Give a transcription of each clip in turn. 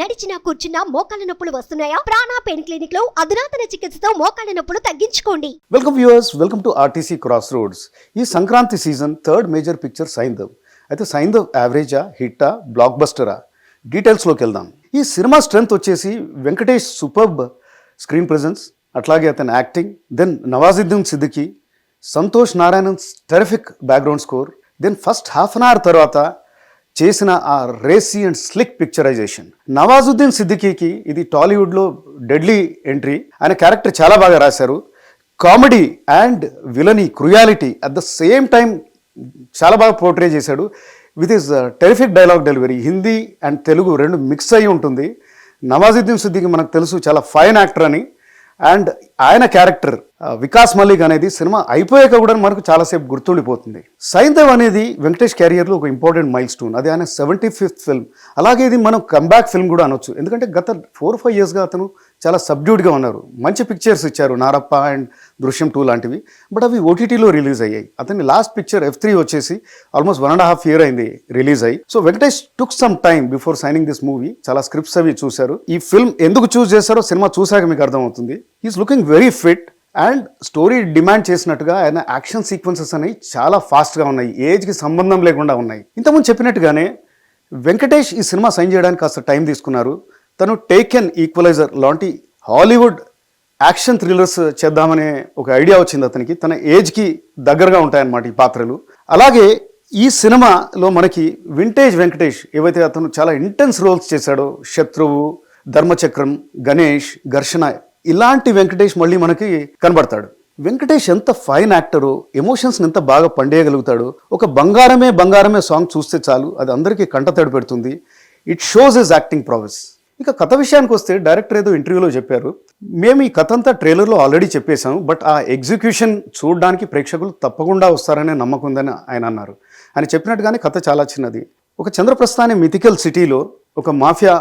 నడిచినా కూర్చున్నా మోకాళ్ళ నొప్పులు వస్తున్నాయా? ప్రాణా పెయిన్ క్లినిక్లో అధునాతన చికిత్సతో మోకాళ్ళ నొప్పులు తగ్గించుకోండి. Welcome viewers welcome to RTC cross roads. ఈ Sankranti season third major picture Saindhav. అయితే సైంధవ్ యావరేజా హిట్టా బ్లాక్ బస్టరా డీటెయిల్స్లోకి వెళ్దాం. ఈ సినిమా స్ట్రెంత్ వచ్చేసి వెంకటేష్ సూపర్బ్ స్క్రీన్ ప్రెజెన్స్ అట్లాగే అతని acting then Nawazuddin Siddiqui Santhosh Narayanan terrific background score then first half an hour తర్వాత చేసిన ఆ racy and slick picturisation Nawazuddin సిద్దికీకి ఇది టాలీవుడ్లో డెడ్లీ ఎంట్రీ ఆయన క్యారెక్టర్ చాలా బాగా రాశారు. Comedy and villainy cruelty at the same time చాలా బాగా పోర్ట్రే చేశాడు. With his terrific dialogue delivery Hindi and Telugu రెండు మిక్స్ అయి ఉంటుంది. నవాజుద్దీన్ సిద్దికి మనకు తెలుసు చాలా ఫైన్ యాక్టర్ అని. అండ్ ఆయన క్యారెక్టర్ వికాస్ మల్లిక్ అనేది సినిమా అయిపోయాక కూడా మనకు చాలాసేపు గుర్తుండిపోతుంది. సైంధవ్ అనేది వెంకటేష్ క్యారియర్లో ఒక ఇంపార్టెంట్ మైల్ స్టోన్. అది ఆయన సెవెంటీ ఫిఫ్త్ ఫిల్మ్. అలాగే ఇది మనం కంబ్యాక్ ఫిల్మ్ కూడా అనొచ్చు. ఎందుకంటే గత ఫోర్ ఫైవ్ ఇయర్స్గా అతను చాలా సబ్డ్యూడ్గా ఉన్నారు. మంచి పిక్చర్స్ ఇచ్చారు నారప్ప అండ్ దృశ్యం టూ లాంటివి. బట్ అవి ఓటీటీలో రిలీజ్ అయ్యాయి. అతని లాస్ట్ పిక్చర్ ఎఫ్ త్రీ వచ్చేసి almost one and half year అయింది రిలీజ్ అయ్యి. So Venkatesh took some time before signing this movie. చాలా స్క్రిప్ట్స్ అవి చూశారు. ఈ ఫిల్మ్ ఎందుకు చూస్ చేశారో సినిమా చూశాక మీకు అర్థమవుతుంది. Is looking very fit. And story demand చేసినట్టుగా ఆయన యాక్షన్ సీక్వెన్సెస్ అనేవి చాలా ఫాస్ట్గా ఉన్నాయి. ఏజ్కి సంబంధం లేకుండా ఉన్నాయి. ఇంతకుముందు చెప్పినట్టుగానే వెంకటేష్ ఈ సినిమా సైన్ చేయడానికి కాస్త టైం తీసుకున్నారు. తను టేకెన్ ఈక్వలైజర్ లాంటి హాలీవుడ్ యాక్షన్ థ్రిల్లర్స్ చేద్దామనే ఒక ఐడియా వచ్చింది అతనికి. తన ఏజ్కి దగ్గరగా ఉంటాయన్నమాట ఈ పాత్రలు. అలాగే ఈ సినిమాలో మనకి వింటేజ్ వెంకటేష్ ఏవైతే అతను చాలా ఇంటెన్స్ రోల్స్ చేశాడో శత్రువు ధర్మచక్రం గణేష్ ఘర్షణ ఇలాంటి వెంకటేష్ మళ్ళీ మనకి కనబడతాడు. వెంకటేష్ ఎంత ఫైన్ యాక్టరు ఎమోషన్స్ని ఎంత బాగా పండేయగలుగుతాడు ఒక బంగారమే బంగారమే సాంగ్ చూస్తే చాలు అది అందరికీ కంటతడి పెడుతుంది. It shows his acting prowess ఇక కథ విషయానికి వస్తే డైరెక్టర్ ఏదో ఇంటర్వ్యూలో చెప్పారు. మేము ఈ కథ అంతా ట్రైలర్లో ఆల్రెడీ చెప్పేశాము బట్ ఆ ఎగ్జిక్యూషన్ చూడడానికి ప్రేక్షకులు తప్పకుండా వస్తారనే నమ్మకం ఉందని ఆయన అన్నారు. ఆయన చెప్పినట్టుగానే కథ చాలా చిన్నది. ఒక చంద్రప్రస్థ అనే మిథికల్ సిటీలో ఒక మాఫియా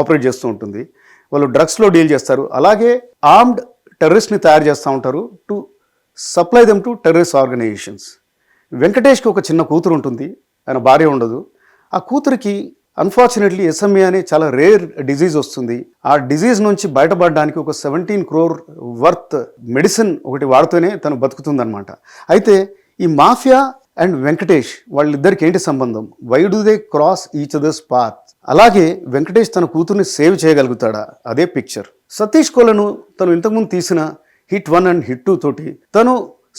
ఆపరేట్ చేస్తూ ఉంటుంది. వాళ్ళు డ్రగ్స్లో డీల్ చేస్తారు. అలాగే ఆర్మ్డ్ టెర్రరిస్ట్ని తయారు చేస్తూ ఉంటారు to supply them to terrorist organisations వెంకటేష్కి ఒక చిన్న కూతురు ఉంటుంది. ఆయన భార్య ఉండదు. ఆ కూతురికి అన్ఫార్చునేట్లీ ఎస్ఎంఏ అనే చాలా రేర్ డిజీజ్ వస్తుంది. ఆ డిజీజ్ నుంచి బయటపడడానికి ఒక సెవెంటీన్ క్రోర్ వర్త్ మెడిసిన్ ఒకటి వాడుతూనే తను బతుకుతుందనమాట అయితే ఈ మాఫియా అండ్ వెంకటేష్ వాళ్ళిద్దరికి ఏంటి సంబంధం? Why do they cross each others path అలాగే వెంకటేష్ తన కూతుర్ని సేవ్ చేయగలుగుతాడా? అదే పిక్చర్ సతీష్ కోలను తను ఇంతకుముందు తీసిన hit one and hit two తోటి తను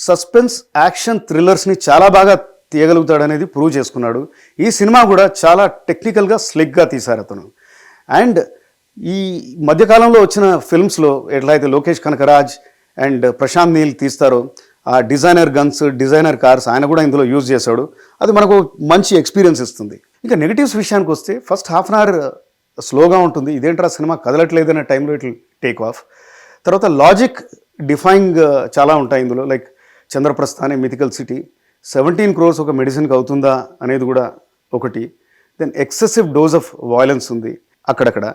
సస్పెన్స్ యాక్షన్ థ్రిల్లర్స్ని చాలా బాగా తీయగలుగుతాడనేది ప్రూవ్ చేసుకున్నాడు. ఈ సినిమా కూడా చాలా టెక్నికల్గా స్లిగ్గా తీశారు అతను. అండ్ ఈ మధ్యకాలంలో వచ్చిన ఫిల్మ్స్లో ఎట్లయితే లోకేష్ కనకరాజ్ అండ్ ప్రశాంత్ నీల్ తీస్తారో ఆ డిజైనర్ గన్స్ డిజైనర్ కార్స్ ఆయన కూడా ఇందులో యూజ్ చేశాడు. అది మనకు మంచి ఎక్స్పీరియన్స్ ఇస్తుంది. ఇంకా నెగిటివ్స్ విషయానికి వస్తే ఫస్ట్ హాఫ్ అన్ అవర్ స్లోగా ఉంటుంది. ఇదేంట్రా సినిమా కదలట్లేదనే టైంలో ఇట్ టేక్ ఆఫ్. తర్వాత లాజిక్ డిఫైంగ్ చాలా ఉంటాయి ఇందులో. లైక్ చంద్రప్రస్థ అనే మిథికల్ సిటీ సెవెంటీన్ క్రోర్స్ ఒక మెడిసిన్కి అవుతుందా అనేది కూడా ఒకటి. Then excessive dose of violence ఉంది అక్కడక్కడ.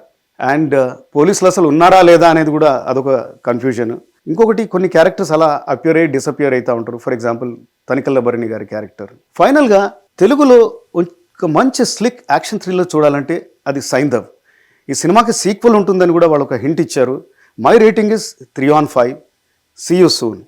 అండ్ uh, పోలీసులు అసలు ఉన్నారా లేదా అనేది కూడా అదొక కన్ఫ్యూజన్ ఇంకొకటి కొన్ని క్యారెక్టర్స్ అలా అప్యూర్ అయ్యి డిసప్యూర్ అవుతూ ఉంటారు. ఫర్ ఎగ్జాంపుల్ తనికల్ల భరణి గారి క్యారెక్టర్ ఫైనల్గా తెలుగులో ఒక మంచి స్లిక్ యాక్షన్ థ్రిల్లర్ చూడాలంటే అది సైంధవ్. ఈ సినిమాకి సీక్వెల్ ఉంటుందని కూడా వాళ్ళు ఒక హింట్ ఇచ్చారు. My rating is three on five see you soon